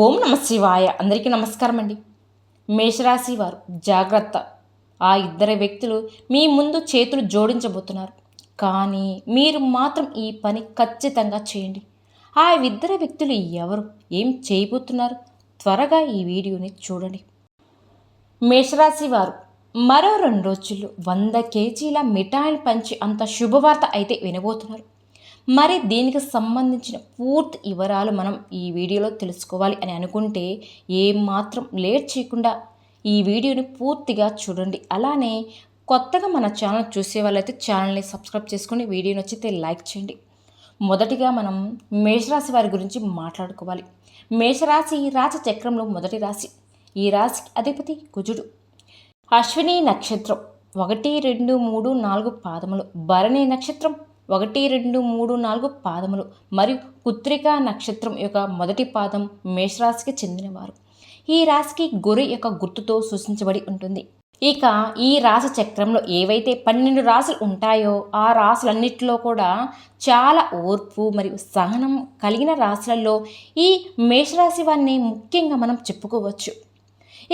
ఓం నమ శివాయ. అందరికీ నమస్కారం అండి. మేషరాశి వారు జాగ్రత్త. ఆ ఇద్దరు వ్యక్తులు మీ ముందు చేతులు జోడించబోతున్నారు. కానీ మీరు మాత్రం ఈ పని ఖచ్చితంగా చేయండి. ఆ ఇద్దరు వ్యక్తులు ఎవరు ఏం చేయబోతున్నారు త్వరగా ఈ వీడియోని చూడండి. మేషరాశి వారు మరో రెండు రోజుల్లో వంద కేజీల మిఠాయిలు పంచి అంత శుభవార్త అయితే వినబోతున్నారు. మరి దీనికి సంబంధించిన పూర్తి వివరాలు మనం ఈ వీడియోలో తెలుసుకోవాలి అని అనుకుంటే ఏమాత్రం లేట్ చేయకుండా ఈ వీడియోని పూర్తిగా చూడండి. అలానే కొత్తగా మన ఛానల్ చూసే వాళ్ళైతే ఛానల్ని సబ్స్క్రైబ్ చేసుకుని వీడియోని వచ్చితే లైక్ చేయండి. మొదటిగా మనం మేషరాశి వారి గురించి మాట్లాడుకోవాలి. మేషరాశి రాశి చక్రంలో మొదటి రాశి. ఈ రాశికి అధిపతి కుజుడు. అశ్విని నక్షత్రం. ఒకటి రెండు మూడు నాలుగు పాదములు. భరణి నక్షత్రం. ఒకటి రెండు మూడు నాలుగు పాదములు మరియు పుత్రికా నక్షత్రం యొక్క మొదటి పాదం మేషరాశికి చెందినవారు. ఈ రాశికి గురి యొక్క గుర్తుతో సూచించబడి ఉంటుంది. ఇక ఈ రాశి చక్రంలో ఏవైతే పన్నెండు రాశులు ఉంటాయో ఆ రాశులన్నిటిలో కూడా చాలా ఓర్పు మరియు సహనం కలిగిన రాశులలో ఈ మేషరాశి వారిని ముఖ్యంగా మనం చెప్పుకోవచ్చు.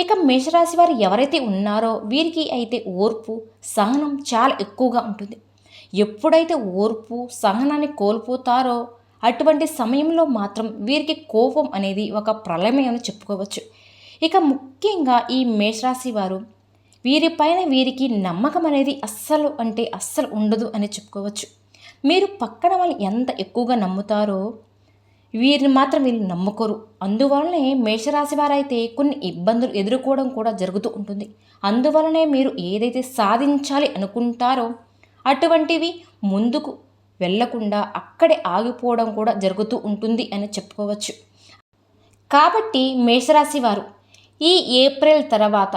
ఇక మేషరాశి వారు ఎవరైతే ఉన్నారో వీరికి అయితే ఓర్పు సహనం చాలా ఎక్కువగా ఉంటుంది. ఎప్పుడైతే ఓర్పు సహనాన్ని కోల్పోతారో అటువంటి సమయంలో మాత్రం వీరికి కోపం అనేది ఒక ప్రళయమే అని చెప్పుకోవచ్చు. ఇక ముఖ్యంగా ఈ మేషరాశి వారు వీరిపైన వీరికి నమ్మకం అనేది అస్సలు అంటే అస్సలు ఉండదు అని చెప్పుకోవచ్చు. మీరు పక్కన వాళ్ళు ఎంత ఎక్కువగా నమ్ముతారో వీరిని మాత్రం వీళ్ళు నమ్ముకోరు. అందువలనే మేషరాశి వారైతే కొన్ని ఇబ్బందులు ఎదుర్కోవడం కూడా జరుగుతూ ఉంటుంది. అందువలనే మీరు ఏదైతే సాధించాలి అనుకుంటారో అటువంటివి ముందుకు వెళ్ళకుండా అక్కడే ఆగిపోవడం కూడా జరుగుతూ ఉంటుంది అని చెప్పుకోవచ్చు. కాబట్టి మేషరాశి వారు ఈ ఏప్రిల్ తర్వాత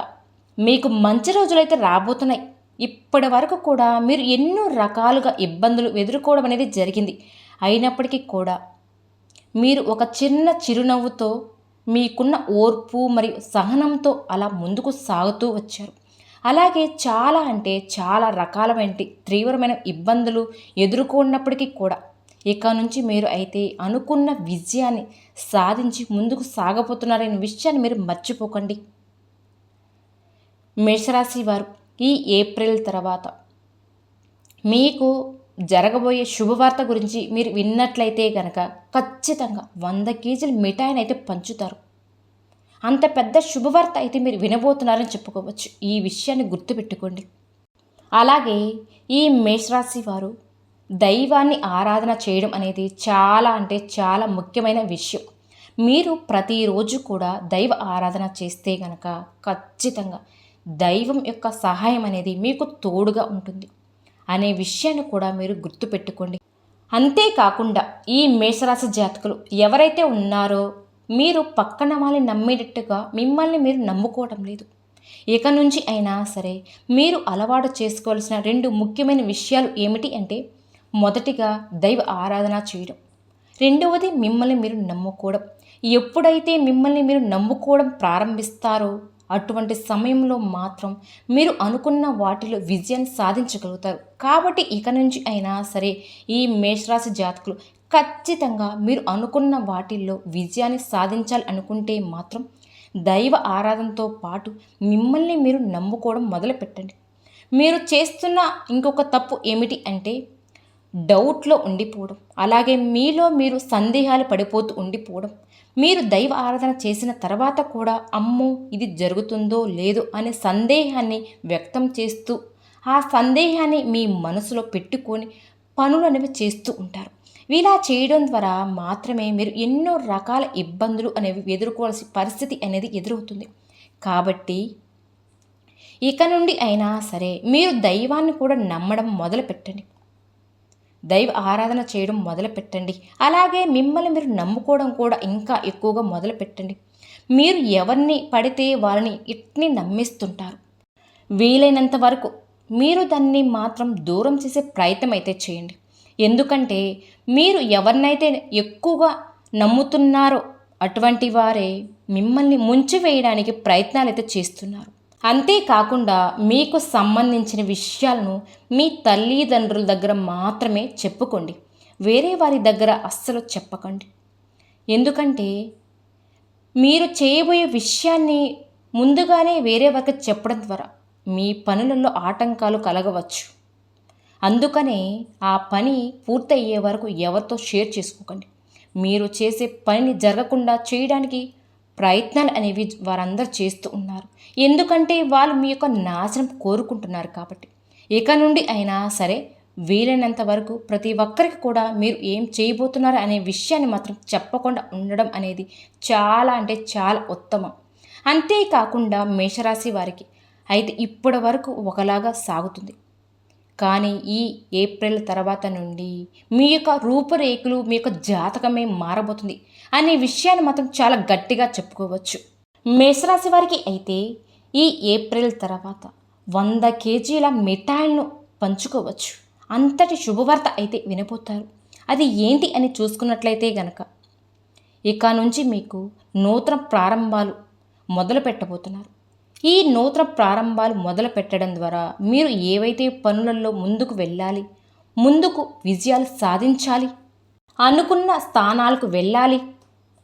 మీకు మంచి రోజులైతే రాబోతున్నాయి. ఇప్పటి వరకు కూడా మీరు ఎన్నో రకాలుగా ఇబ్బందులు ఎదుర్కోవడం అనేది జరిగింది. అయినప్పటికీ కూడా మీరు ఒక చిన్న చిరునవ్వుతో మీకున్న ఓర్పు మరియు సహనంతో అలా ముందుకు సాగుతూ వచ్చారు. అలాగే చాలా అంటే చాలా రకాలమైన తీవ్రమైన ఇబ్బందులు ఎదుర్కొన్నప్పటికీ కూడా ఇక నుంచి మీరు అయితే అనుకున్న విజయాన్ని సాధించి ముందుకు సాగబోతున్నారనే విషయాన్ని మీరు మర్చిపోకండి. మేషరాశి వారు ఈ ఏప్రిల్ తర్వాత మీకు జరగబోయే శుభవార్త గురించి మీరు విన్నట్లయితే కనుక ఖచ్చితంగా వంద కేజీల మిఠాయిని అయితే పంచుతారు. అంత పెద్ద శుభవార్త అయితే మీరు వినబోతున్నారని చెప్పుకోవచ్చు. ఈ విషయాన్ని గుర్తుపెట్టుకోండి. అలాగే ఈ మేషరాశి వారు దైవాన్ని ఆరాధన చేయడం అనేది చాలా అంటే చాలా ముఖ్యమైన విషయం. మీరు ప్రతిరోజు కూడా దైవ ఆరాధన చేస్తే కనుక ఖచ్చితంగా దైవం యొక్క సహాయం అనేది మీకు తోడుగా ఉంటుంది అనే విషయాన్ని కూడా మీరు గుర్తుపెట్టుకోండి. అంతేకాకుండా ఈ మేషరాశి జాతకులు ఎవరైతే ఉన్నారో మీరు పక్కన వాళ్ళని నమ్మేటట్టుగా మిమ్మల్ని మీరు నమ్ముకోవడం లేదు. ఇక నుంచి అయినా సరే మీరు అలవాటు చేసుకోవాల్సిన రెండు ముఖ్యమైన విషయాలు ఏమిటి అంటే మొదటిగా దైవ ఆరాధన చేయడం. రెండవది మిమ్మల్ని మీరు నమ్ముకోవడం. ఎప్పుడైతే మిమ్మల్ని మీరు నమ్ముకోవడం ప్రారంభిస్తారో అటువంటి సమయంలో మాత్రం మీరు అనుకున్న వాటిలో విజయాన్ని సాధించగలుగుతారు. కాబట్టి ఇక నుంచి అయినా సరే ఈ మేషరాశి జాతకులు ఖచ్చితంగా మీరు అనుకున్న వాటిల్లో విజయాన్ని సాధించాలి అనుకుంటే మాత్రం దైవ ఆరాధనతో పాటు మిమ్మల్ని మీరు నమ్ముకోవడం మొదలుపెట్టండి. మీరు చేస్తున్న ఇంకొక తప్పు ఏమిటి అంటే డౌట్లో ఉండిపోవడం. అలాగే మీలో మీరు సందేహాలు పడిపోతూ ఉండిపోవడం. మీరు దైవ ఆరాధన చేసిన తర్వాత కూడా అమ్మో ఇది జరుగుతుందో లేదో అనే సందేహాన్ని వ్యక్తం చేస్తూ ఆ సందేహాన్ని మీ మనసులో పెట్టుకొని పనులు అనేవి చేస్తూ ఉంటారు. ఇలా చేయడం ద్వారా మాత్రమే మీరు ఎన్నో రకాల ఇబ్బందులు అనేవి ఎదుర్కోవాల్సిన పరిస్థితి అనేది ఎదురవుతుంది. కాబట్టి ఇక నుండి అయినా సరే మీరు దైవాన్ని కూడా నమ్మడం మొదలు పెట్టండి దైవ ఆరాధన చేయడం మొదలు పెట్టండి అలాగే మిమ్మల్ని మీరు నమ్ముకోవడం కూడా ఇంకా ఎక్కువగా మొదలు పెట్టండి మీరు ఎవరిని పడితే వాళ్ళని ఇట్ని నమ్మిస్తుంటారు. వీలైనంత వరకు మీరు దాన్ని మాత్రం దూరం చేసే ప్రయత్నం అయితే చేయండి. ఎందుకంటే మీరు ఎవరినైతే ఎక్కువగా నమ్ముతున్నారో అటువంటి వారే మిమ్మల్ని ముంచివేయడానికి ప్రయత్నాలు అయితే చేస్తున్నారు. అంతేకాకుండా మీకు సంబంధించిన విషయాలను మీ తల్లిదండ్రుల దగ్గర మాత్రమే చెప్పుకోండి. వేరే వారి దగ్గర అస్సలు చెప్పకండి. ఎందుకంటే మీరు చేయబోయే విషయాన్ని ముందుగానే వేరే వారికి చెప్పడం ద్వారా మీ పనులలో ఆటంకాలు కలగవచ్చు. అందుకనే ఆ పని పూర్తయ్యే వరకు ఎవరితో షేర్ చేసుకోకండి. మీరు చేసే పనిని జరగకుండా చేయడానికి ప్రయత్నాలు అనేవి వారందరూ చేస్తూ ఉన్నారు. ఎందుకంటే వాళ్ళు మీ యొక్క నాశనం కోరుకుంటున్నారు కాబట్టి. ఇక నుండి అయినా సరే వీలైనంత వరకు ప్రతి ఒక్కరికి కూడా మీరు ఏం చేయబోతున్నారు అనే విషయాన్ని మాత్రం చెప్పకుండా ఉండడం అనేది చాలా అంటే చాలా ఉత్తమం. అంతేకాకుండా మేషరాశి వారికి అయితే ఇప్పటి వరకు ఒకలాగా సాగుతుంది. కానీ ఈ ఏప్రిల్ తర్వాత నుండి మీ యొక్క రూపురేఖలు మీ యొక్క జాతకమే మారబోతుంది అనే విషయాన్ని మాత్రం చాలా గట్టిగా చెప్పుకోవచ్చు. మేషరాశి వారికి అయితే ఈ ఏప్రిల్ తర్వాత వంద కేజీల మిఠాయిలను పంచుకోవచ్చు. అంతటి శుభవార్త అయితే వినబోతారు. అది ఏంటి అని చూసుకున్నట్లయితే గనక ఇక నుంచి మీకు నూతన ప్రారంభాలు మొదలు పెట్టబోతున్నారు ఈ నూతన ప్రారంభాలు మొదలు పెట్టడం ద్వారా మీరు ఏవైతే పనులలో ముందుకు వెళ్ళాలి ముందుకు విజయాలు సాధించాలి అనుకున్న స్థానాలకు వెళ్ళాలి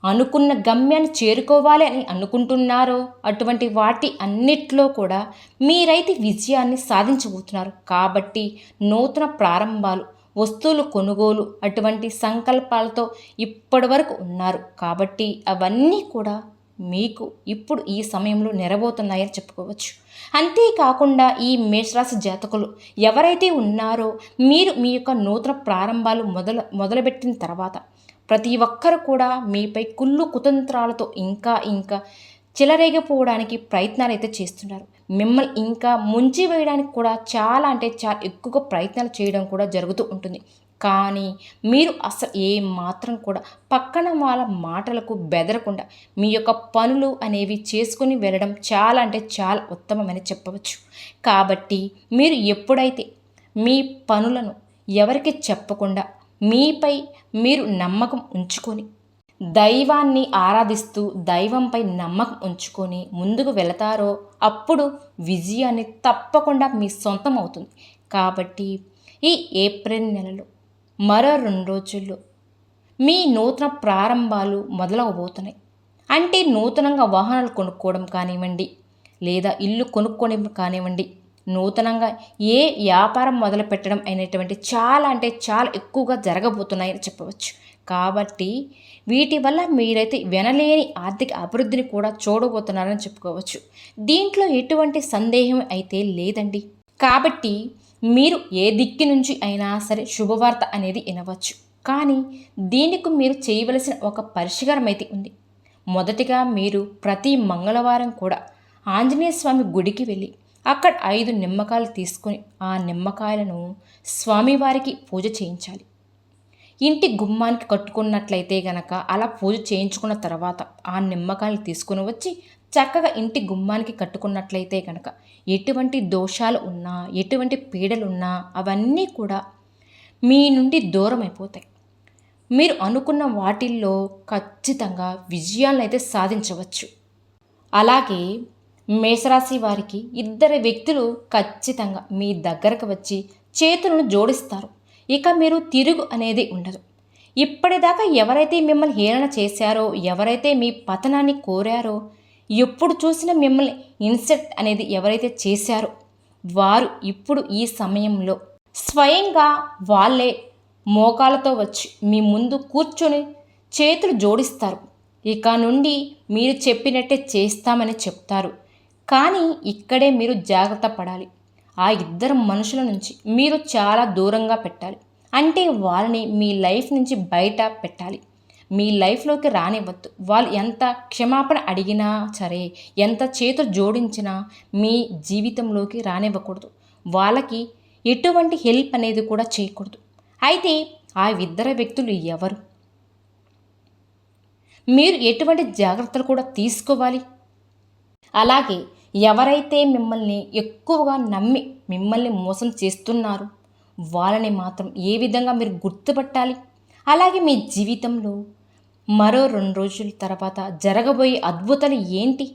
అనుకున్న గమ్యాన్ని చేరుకోవాలి అని అనుకుంటున్నారో అటువంటి వాటి అన్నిట్లో కూడా మీరైతే విజయాన్ని సాధించబోతున్నారు. కాబట్టి నూతన ప్రారంభాలు వస్తువులు కొనుగోలు అటువంటి సంకల్పాలతో ఇప్పటి వరకు ఉన్నారు. కాబట్టి అవన్నీ కూడా మీకు ఇప్పుడు ఈ సమయంలో నెరబోతున్నాయని చెప్పుకోవచ్చు. అంతేకాకుండా ఈ మేషరాశి జాతకులు ఎవరైతే ఉన్నారో మీరు మీ యొక్క నూతన ప్రారంభాలు మొదలు మొదలుపెట్టిన తర్వాత ప్రతి ఒక్కరు కూడా మీపై కుళ్ళు కుతంత్రాలతో ఇంకా ఇంకా చిలరేగిపోవడానికి ప్రయత్నాలు అయితే చేస్తున్నారు. మిమ్మల్ని ఇంకా ముంచి వేయడానికి కూడా చాలా అంటే చాలా ఎక్కువగా ప్రయత్నాలు చేయడం కూడా జరుగుతూ ఉంటుంది. కానీ మీరు అసలు ఏ మాత్రం కూడా పక్కన వాళ్ళ మాటలకు బెదరకుండా మీ యొక్క పనులు అనేవి చేసుకుని వెళ్ళడం చాలా అంటే చాలా ఉత్తమమని చెప్పవచ్చు. కాబట్టి మీరు ఎప్పుడైతే మీ పనులను ఎవరికి చెప్పకుండా మీపై మీరు నమ్మకం ఉంచుకొని దైవాన్ని ఆరాధిస్తూ దైవంపై నమ్మకం ఉంచుకొని ముందుకు వెళతారో అప్పుడు విజయాన్ని తప్పకుండా మీ సొంతం అవుతుంది. కాబట్టి ఈ ఏప్రిల్ నెలలో మరో రెండు రోజుల్లో మీ నూతన ప్రారంభాలు మొదలవబోతున్నాయి. అంటే నూతనంగా వాహనాలు కొనుక్కోవడం కానివ్వండి లేదా ఇల్లు కొనుక్కోవడం కానివ్వండి నూతనంగా ఏ వ్యాపారం మొదలు పెట్టడం అయినటువంటి చాలా అంటే చాలా ఎక్కువగా జరగబోతున్నాయని చెప్పవచ్చు. కాబట్టి వీటి వల్ల మీరైతే వినలేని ఆర్థిక అభివృద్ధిని కూడా చూడబోతున్నారని చెప్పుకోవచ్చు. దీంట్లో ఎటువంటి సందేహం అయితే లేదండి. కాబట్టి మీరు ఏ దిక్కు నుంచి అయినా సరే శుభవార్త అనేది వినవచ్చు. కానీ దీనికి మీరు చేయవలసిన ఒక పరిష్కారం అయితే ఉంది. మొదటిగా మీరు ప్రతి మంగళవారం కూడా ఆంజనేయ స్వామి గుడికి వెళ్ళి అక్కడ ఐదు నిమ్మకాయలు తీసుకొని ఆ నిమ్మకాయలను స్వామివారికి పూజ చేయించాలి. ఇంటి గుమ్మానికి కట్టుకున్నట్లయితే గనక అలా పూజ చేయించుకున్న తర్వాత ఆ నిమ్మకాయలు తీసుకుని వచ్చి చక్కగా ఇంటి గుమ్మానికి కట్టుకున్నట్లయితే కనుక ఎటువంటి దోషాలు ఉన్నా ఎటువంటి పీడలున్నా అవన్నీ కూడా మీ నుండి దూరం అయిపోతాయి మీరు అనుకున్న వాటిల్లో ఖచ్చితంగా విజయాలను అయితే సాధించవచ్చు. అలాగే మేషరాశి వారికి ఇద్దరు వ్యక్తులు ఖచ్చితంగా మీ దగ్గరకు వచ్చి చేతులను జోడిస్తారు. ఇక మీరు తిరుగు అనేది ఉండదు. ఇప్పటిదాకా ఎవరైతే మిమ్మల్ని హేళన చేశారో ఎవరైతే మీ పతనాన్ని కోరారో ఎప్పుడు చూసినా మిమ్మల్ని ఇన్సెట్ అనేది ఎవరైతే చేశారో వారు ఇప్పుడు ఈ సమయంలో స్వయంగా వాళ్ళే మోకాలతో వచ్చి మీ ముందు కూర్చొని చేతులు జోడిస్తారు. ఇక నుండి మీరు చెప్పినట్టే చేస్తామని చెప్తారు. కానీ ఇక్కడే మీరు జాగ్రత్త పడాలి. ఆ ఇద్దరు మనుషుల నుంచి మీరు చాలా దూరంగా పెట్టాలి. అంటే వాళ్ళని మీ లైఫ్ నుంచి బయట పెట్టాలి. మీ లైఫ్లోకి రానివ్వద్దు. వాళ్ళు ఎంత క్షమాపణ అడిగినా సరే ఎంత చేతులు జోడించినా మీ జీవితంలోకి రానివ్వకూడదు. వాళ్ళకి ఎటువంటి హెల్ప్ అనేది కూడా చేయకూడదు. అయితే ఆ ఇద్దరు వ్యక్తులు ఎవరు? మీరు ఎటువంటి జాగ్రత్తలు కూడా తీసుకోవాలి? అలాగే ఎవరైతే మిమ్మల్ని ఎక్కువగా నమ్మి మిమ్మల్ని మోసం చేస్తున్నారు వాళ్ళని మాత్రం ఏ విధంగా మీరు గుర్తుపట్టాలి? అలాగే మీ జీవితంలో మరో రెండు రోజుల తర్వాత జరగబోయే అద్భుతాలు ఏంటి?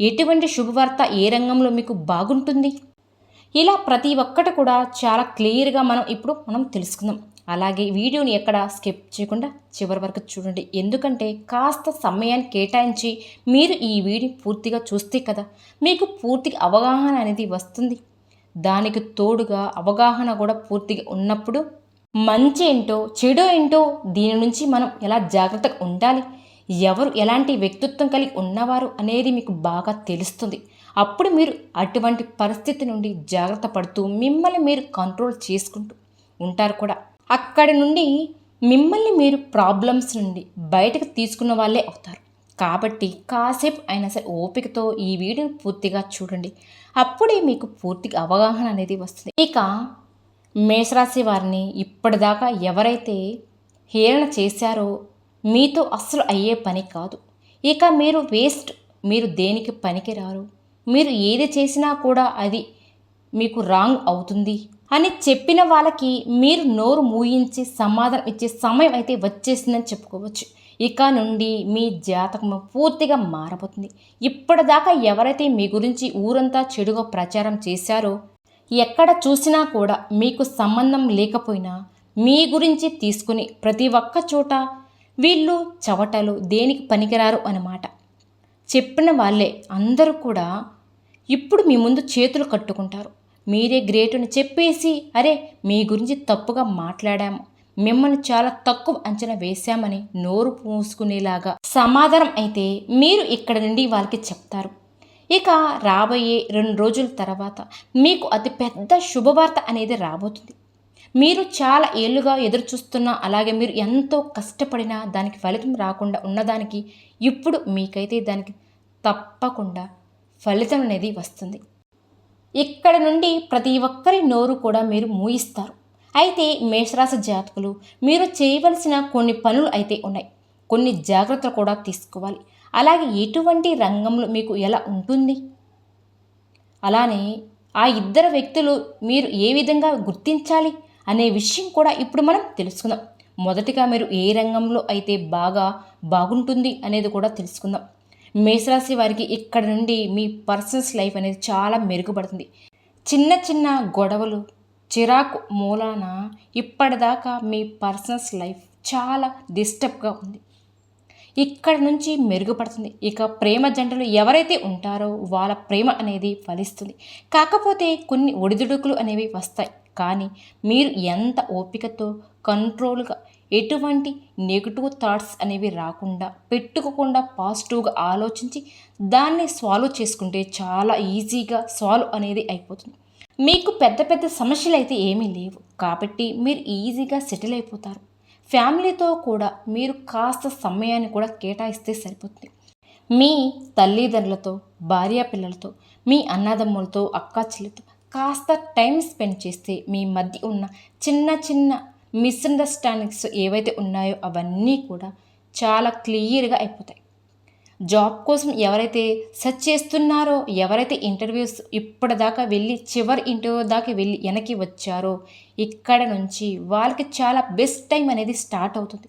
ఎటువంటి శుభవార్త ఏ రంగంలో మీకు బాగుంటుంది? ఇలా ప్రతి ఒక్కటి కూడా చాలా క్లియర్గా మనం ఇప్పుడు మనం తెలుసుకుందాం. అలాగే వీడియోని ఎక్కడ స్కిప్ చేయకుండా చివరి వరకు చూడండి. ఎందుకంటే కాస్త సమయాన్ని కేటాయించి మీరు ఈ వీడియో పూర్తిగా చూస్తే కదా మీకు పూర్తిగా అవగాహన అనేది వస్తుంది. దానికి తోడుగా అవగాహన కూడా పూర్తిగా ఉన్నప్పుడు మంచి ఏంటో చెడు ఏంటో దీని నుంచి మనం ఎలా జాగ్రత్తగా ఉండాలి? ఎవరు ఎలాంటి వ్యక్తిత్వం కలిగి ఉన్నవారు అనేది మీకు బాగా తెలుస్తుంది. అప్పుడు మీరు అటువంటి పరిస్థితి నుండి జాగ్రత్త పడుతూ మిమ్మల్ని మీరు కంట్రోల్ చేసుకుంటూ ఉంటారు కూడా. అక్కడి నుండి మిమ్మల్ని మీరు ప్రాబ్లమ్స్ నుండి బయటకు తీసుకున్న వాళ్ళే అవుతారు. కాబట్టి కాసేపు అయినా సరే ఓపికతో ఈ వీడియోని పూర్తిగా చూడండి. అప్పుడే మీకు పూర్తిగా అవగాహన అనేది వస్తుంది. ఇక మేషరాశి వారిని ఇప్పటిదాకా ఎవరైతే హేళన చేశారో మీతో అస్సలు అయ్యే పని కాదు. ఇక మీరు వేస్ట్ మీరు దేనికి పనికిరారు? మీరు ఏది చేసినా కూడా అది మీకు రాంగ్ అవుతుంది అని చెప్పిన వాళ్ళకి మీరు నోరు మూయించి సమాధానం ఇచ్చే సమయం అయితే వచ్చేసిందని చెప్పుకోవచ్చు. ఇక నుండి మీ జాతకం పూర్తిగా మారబోతుంది. ఇప్పటిదాకా ఎవరైతే మీ గురించి ఊరంతా చెడుగా ప్రచారం చేశారో ఎక్కడ చూసినా కూడా మీకు సంబంధం లేకపోయినా మీ గురించి తీసుకుని ప్రతి ఒక్క చోట వీళ్ళు చవటలు దేనికి పనికిరారు అన్నమాట. చెప్పిన వాళ్ళే అందరూ కూడా ఇప్పుడు మీ ముందు చేతులు కట్టుకుంటారు. మీరే గ్రేట్ అని చెప్పేసి అరే మీ గురించి తప్పుగా మాట్లాడాము. మిమ్మల్ని చాలా తక్కువ అంచనా వేశామని నోరు పూసుకునేలాగా సమాధానం అయితే మీరు ఇక్కడ నుండి వాళ్ళకి చెప్తారు. ఇక రాబోయే రెండు రోజుల తర్వాత మీకు అతి పెద్ద శుభవార్త అనేది రాబోతుంది. మీరు చాలా ఏళ్ళుగా ఎదురు చూస్తున్నా అలాగే మీరు ఎంతో కష్టపడినా దానికి ఫలితం రాకుండా ఉన్నదానికి ఇప్పుడు మీకైతే దానికి తప్పకుండా ఫలితం అనేది వస్తుంది. ఇక్కడ నుండి ప్రతి ఒక్కరి నోరు కూడా మీరు మూయిస్తారు. అయితే మేషరాశి జాతకులు మీరు చేయవలసిన కొన్ని పనులు అయితే ఉన్నాయి. కొన్ని జాగ్రత్తలు కూడా తీసుకోవాలి. అలాగే ఎటువంటి రంగంలో మీకు ఎలా ఉంటుంది? అలానే ఆ ఇద్దరు వ్యక్తులు మీరు ఏ విధంగా గుర్తించాలి అనే విషయం కూడా ఇప్పుడు మనం తెలుసుకుందాం. మొదటిగా మీరు ఏ రంగంలో అయితే బాగా బాగుంటుంది అనేది కూడా తెలుసుకుందాం. మేషరాశి వారికి ఇక్కడ నుండి మీ పర్సనల్స్ లైఫ్ అనేది చాలా మెరుగుపడుతుంది. చిన్న చిన్న గొడవలు చిరాకు మూలాన ఇప్పటిదాకా మీ పర్సనల్స్ లైఫ్ చాలా డిస్టర్బ్గా ఉంది. ఇక్కడ నుంచి మెరుగుపడుతుంది. ఇక ప్రేమ జంటలు ఎవరైతే ఉంటారో వాళ్ళ ప్రేమ అనేది ఫలిస్తుంది. కాకపోతే కొన్ని ఒడిదుడుకులు అనేవి వస్తాయి. కానీ మీరు ఎంత ఓపికతో కంట్రోల్గా ఎటువంటి నెగిటివ్ థాట్స్ అనేవి రాకుండా పెట్టుకోకుండా పాజిటివ్గా ఆలోచించి దాన్ని సాల్వ్ చేసుకుంటే చాలా ఈజీగా సాల్వ్ అనేది అయిపోతుంది. మీకు పెద్ద పెద్ద సమస్యలు అయితే ఏమీ లేవు. కాబట్టి మీరు ఈజీగా సెటిల్ అయిపోతారు. ఫ్యామిలీతో కూడా మీరు కాస్త సమయాన్ని కూడా కేటాయిస్తే సరిపోతుంది. మీ తల్లిదండ్రులతో భార్య పిల్లలతో మీ అన్నదమ్ములతో అక్కా చెల్లితో కాస్త టైం స్పెండ్ చేస్తే మీ మధ్య ఉన్న చిన్న చిన్న మిస్అండర్స్టాండింగ్స్ ఏవైతే ఉన్నాయో అవన్నీ కూడా చాలా క్లియర్గా అయిపోతాయి. జాబ్ కోసం ఎవరైతే సెర్చ్ చేస్తున్నారో ఎవరైతే ఇంటర్వ్యూస్ ఇప్పటిదాకా వెళ్ళి చివరి ఇంటర్వ్యూ దాకా వెళ్ళి వెనక్కి వచ్చారో ఇక్కడ నుంచి వాళ్ళకి చాలా బెస్ట్ టైం అనేది స్టార్ట్ అవుతుంది.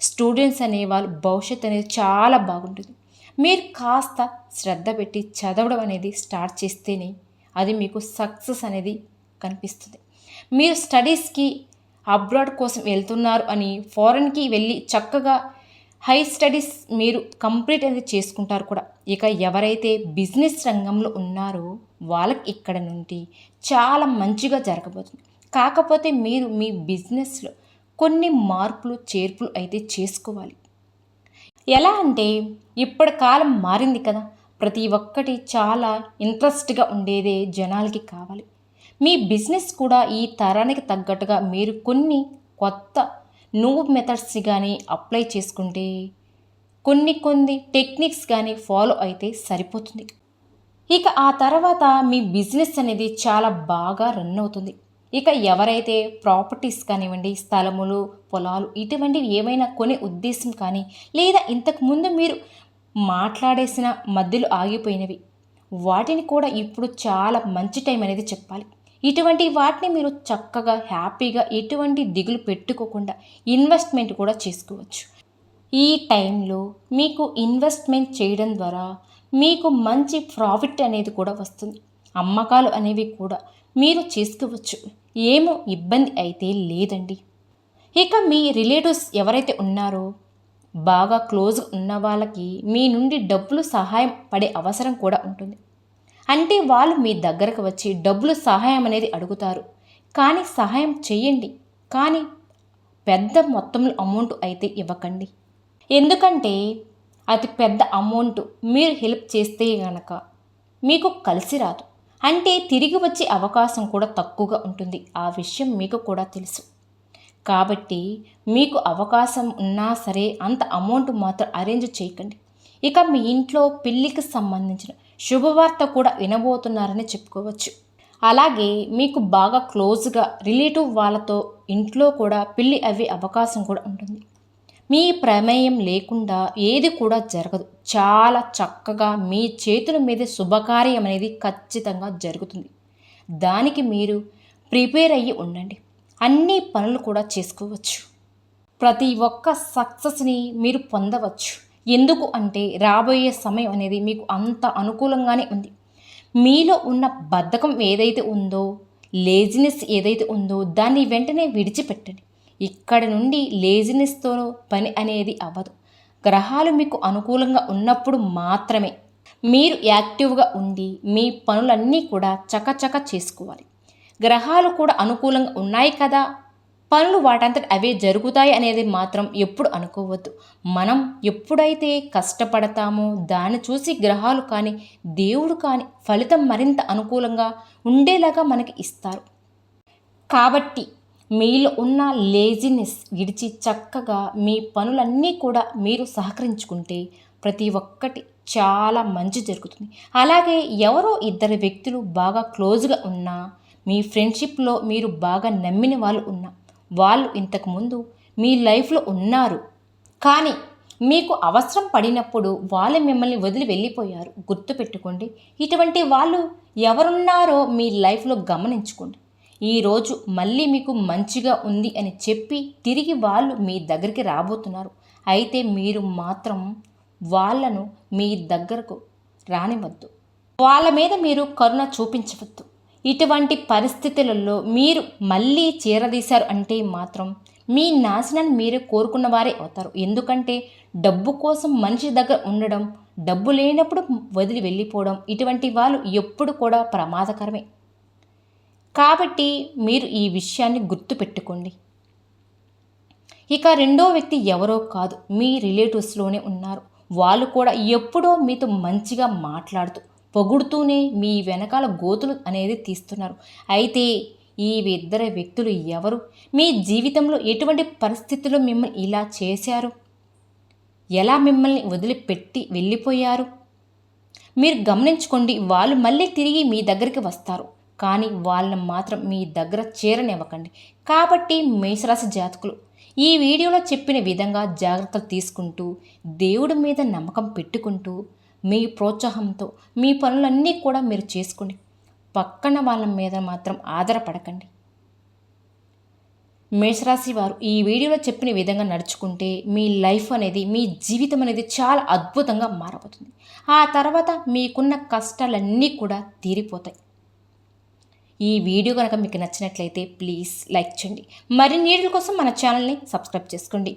స్టూడెంట్స్ అనే వాళ్ళు భవిష్యత్ అనేది చాలా బాగుంటుంది. మీరు కాస్త శ్రద్ధ పెట్టి చదవడం అనేది స్టార్ట్ చేస్తేనే అది మీకు సక్సెస్ అనేది కనిపిస్తుంది. మీరు స్టడీస్కి అబ్రాడ్ కోసం వెళ్తున్నారు అని ఫారెన్కి వెళ్ళి చక్కగా హై స్టడీస్ మీరు కంప్లీట్ అనేది చేసుకుంటారు కూడా. ఇక ఎవరైతే బిజినెస్ రంగంలో ఉన్నారో వాళ్ళకి ఇక్కడ నుండి చాలా మంచిగా జరగబోతుంది. కాకపోతే మీరు మీ బిజినెస్లో కొన్ని మార్పులు చేర్పులు అయితే చేసుకోవాలి. ఎలా అంటే ఇప్పటి కాలం మారింది కదా. ప్రతి ఒక్కటి చాలా ఇంట్రెస్ట్గా ఉండేదే జనాలకి కావాలి. మీ బిజినెస్ కూడా ఈ తరానికి తగ్గట్టుగా మీరు కొన్ని కొత్త నువ్వు మెథడ్స్ కానీ అప్లై చేసుకుంటే కొన్ని కొన్ని టెక్నిక్స్ కానీ ఫాలో అయితే సరిపోతుంది. ఇక ఆ తర్వాత మీ బిజినెస్ అనేది చాలా బాగా రన్ అవుతుంది. ఇక ఎవరైతే ప్రాపర్టీస్ కానివ్వండి స్థలములు పొలాలు ఇటువంటివి ఏమైనా కొనే ఉద్దేశం కానీ లేదా ఇంతకుముందు మీరు మాట్లాడేసిన మధ్యలో ఆగిపోయినవి వాటిని కూడా ఇప్పుడు చాలా మంచి టైం అనేది చెప్పాలి. ఇటువంటి వాటిని మీరు చక్కగా హ్యాపీగా ఎటువంటి దిగులు పెట్టుకోకుండా ఇన్వెస్ట్మెంట్ కూడా చేసుకోవచ్చు. ఈ టైంలో మీకు ఇన్వెస్ట్మెంట్ చేయడం ద్వారా మీకు మంచి ప్రాఫిట్ అనేది కూడా వస్తుంది. అమ్మకాలు అనేవి కూడా మీరు చేసుకోవచ్చు. ఏమో ఇబ్బంది అయితే లేదండి. ఇక మీ రిలేటివ్స్ ఎవరైతే ఉన్నారో బాగా క్లోజ్ ఉన్న వాళ్ళకి మీ నుండి డబ్బులు సహాయం పడే అవసరం కూడా ఉంటుంది. అంటే వాళ్ళు మీ దగ్గరకు వచ్చి డబ్బులు సహాయం అనేది అడుగుతారు. కానీ సహాయం చేయండి కానీ పెద్ద మొత్తంలో అమౌంట్ అయితే ఇవ్వకండి. ఎందుకంటే అతి పెద్ద అమౌంట్ మీరు హెల్ప్ చేస్తే గనక మీకు కలిసి రాదు. అంటే తిరిగి వచ్చే అవకాశం కూడా తక్కువగా ఉంటుంది. ఆ విషయం మీకు కూడా తెలుసు. కాబట్టి మీకు అవకాశం ఉన్నా సరే అంత అమౌంట్ మాత్రం అరేంజ్ చేయకండి. ఇక మీ ఇంట్లో పెళ్ళికి సంబంధించిన శుభవార్త కూడా వినబోతున్నారని చెప్పుకోవచ్చు. అలాగే మీకు బాగా క్లోజ్గా రిలేటివ్ వాళ్ళతో ఇంట్లో కూడా పెళ్ళి అవ్వే అవకాశం కూడా ఉంటుంది. మీ ప్రమేయం లేకుండా ఏది కూడా జరగదు. చాలా చక్కగా మీ చేతుల మీద శుభకార్యం అనేది ఖచ్చితంగా జరుగుతుంది. దానికి మీరు ప్రిపేర్ అయ్యి ఉండండి. అన్ని పనులు కూడా చేసుకోవచ్చు. ప్రతి ఒక్క సక్సెస్ని మీరు పొందవచ్చు. ఎందుకు అంటే రాబోయే సమయం అనేది మీకు అంత అనుకూలంగానే ఉంది. మీలో ఉన్న బద్ధకం ఏదైతే ఉందో లేజినెస్ ఏదైతే ఉందో దాన్ని వెంటనే విడిచిపెట్టండి. ఇక్కడ నుండి లేజినెస్తో పని అనేది అవ్వదు. గ్రహాలు మీకు అనుకూలంగా ఉన్నప్పుడు మాత్రమే మీరు యాక్టివ్గా ఉండి మీ పనులన్నీ కూడా చకచక చేసుకోవాలి. గ్రహాలు కూడా అనుకూలంగా ఉన్నాయి కదా? పనులు వాటంతట అవే జరుగుతాయి అనేది మాత్రం ఎప్పుడు అనుకోవద్దు. మనం ఎప్పుడైతే కష్టపడతామో దాన్ని చూసి గ్రహాలు కానీ దేవుడు కానీ ఫలితం మరింత అనుకూలంగా ఉండేలాగా మనకి ఇస్తారు. కాబట్టి మీలో ఉన్న లేజినెస్ విడిచి చక్కగా మీ పనులన్నీ కూడా మీరు సహకరించుకుంటే ప్రతి ఒక్కటి చాలా మంచి జరుగుతుంది. అలాగే ఎవరో ఇద్దరు వ్యక్తులు బాగా క్లోజ్గా ఉన్నా మీ ఫ్రెండ్షిప్లో మీరు బాగా నమ్మిన వాళ్ళు ఉన్నా వాళ్ళు ఇంతకుముందు మీ లైఫ్లో ఉన్నారు. కానీ మీకు అవసరం పడినప్పుడు వాళ్ళు మిమ్మల్ని వదిలి వెళ్ళిపోయారు. గుర్తుపెట్టుకోండి ఇటువంటి వాళ్ళు ఎవరున్నారో మీ లైఫ్లో గమనించుకోండి. ఈరోజు మళ్ళీ మీకు మంచిగా ఉంది అని చెప్పి తిరిగి వాళ్ళు మీ దగ్గరికి రాబోతున్నారు. అయితే మీరు మాత్రం వాళ్ళను మీ దగ్గరకు రానివద్దు. వాళ్ళ మీద మీరు కరుణ చూపించవద్దు. ఇటువంటి పరిస్థితులలో మీరు మళ్ళీ చీరదీశారు అంటే మాత్రం మీ నాశనాన్ని మీరే కోరుకున్న వారే అవుతారు. ఎందుకంటే డబ్బు కోసం మనిషి దగ్గర ఉండడం డబ్బు లేనప్పుడు వదిలి వెళ్ళిపోవడం ఇటువంటి వాళ్ళు ఎప్పుడు కూడా ప్రమాదకరమే. కాబట్టి మీరు ఈ విషయాన్ని గుర్తుపెట్టుకోండి. ఇక రెండో వ్యక్తి ఎవరో కాదు మీ రిలేటివ్స్లోనే ఉన్నారు. వాళ్ళు కూడా ఎప్పుడో మీతో మంచిగా మాట్లాడుతూ పొగుడుతూనే మీ వెనకాల గోతులు అనేది తీస్తున్నారు. అయితే ఈ ఇద్దరు వ్యక్తులు ఎవరు? మీ జీవితంలో ఎటువంటి పరిస్థితుల్లో మిమ్మల్ని ఇలా చేశారు? ఎలా మిమ్మల్ని వదిలిపెట్టి వెళ్ళిపోయారు? మీరు గమనించుకోండి వాళ్ళు మళ్ళీ తిరిగి మీ దగ్గరికి వస్తారు. కానీ వాళ్ళని మాత్రం మీ దగ్గర చేరనివ్వకండి. కాబట్టి మేషరాశి జాతకులు ఈ వీడియోలో చెప్పిన విధంగా జాగ్రత్తలు తీసుకుంటూ దేవుడి మీద నమ్మకం పెట్టుకుంటూ మీ ప్రోత్సాహంతో మీ పనులన్నీ కూడా మీరు చేసుకోండి పక్కన వాళ్ళ మీద మాత్రం ఆధారపడకండి. మేషరాశి వారు ఈ వీడియోలో చెప్పిన విధంగా నడుచుకుంటే మీ లైఫ్ అనేది మీ జీవితం అనేది చాలా అద్భుతంగా మారబోతుంది. ఆ తర్వాత మీకున్న కష్టాలన్నీ కూడా తీరిపోతాయి. ఈ వీడియో కనుక మీకు నచ్చినట్లయితే ప్లీజ్ లైక్ చేయండి. మరిన్ని వీడియోల కోసం మన ఛానల్ని సబ్స్క్రైబ్ చేసుకోండి.